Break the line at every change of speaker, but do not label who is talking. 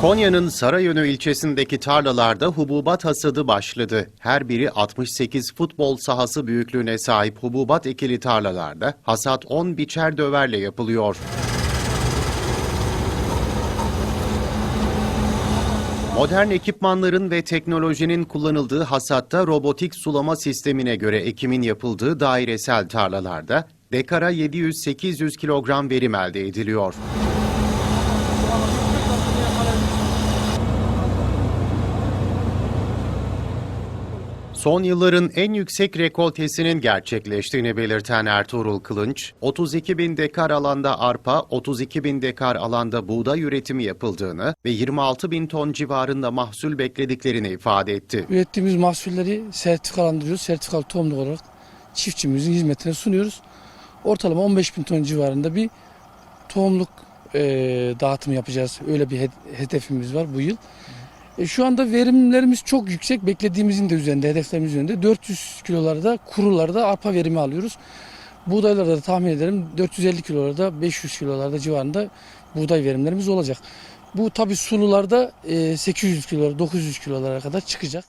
Konya'nın Sarayönü ilçesindeki tarlalarda hububat hasadı başladı. Her biri 68 futbol sahası büyüklüğüne sahip hububat ekili tarlalarda hasat 10 biçer döverle yapılıyor. Modern ekipmanların ve teknolojinin kullanıldığı hasatta robotik sulama sistemine göre ekimin yapıldığı dairesel tarlalarda dekara 700-800 kilogram verim elde ediliyor. Son yılların en yüksek rekoltesinin gerçekleştiğini belirten Ertuğrul Kılınç, 32 bin dekar alanda arpa, 32 bin dekar alanda buğday üretimi yapıldığını ve 26 bin ton civarında mahsul beklediklerini ifade etti.
Ürettiğimiz mahsulleri sertifikalandırıyoruz. Sertifikalı tohumluk olarak çiftçimizin hizmetine sunuyoruz. Ortalama 15 bin ton civarında bir tohumluk e, dağıtımı yapacağız. Öyle bir hed- hedefimiz var bu yıl. E, şu anda verimlerimiz çok yüksek. Beklediğimizin de üzerinde, hedeflerimiz üzerinde. 400 kilolarda, kurularda arpa verimi alıyoruz. Buğdaylarda da tahmin ederim 450 kilolarda, 500 kilolarda civarında buğday verimlerimiz olacak. Bu tabi sulularda e, 800 kilolara, 900 kilolara kadar çıkacak.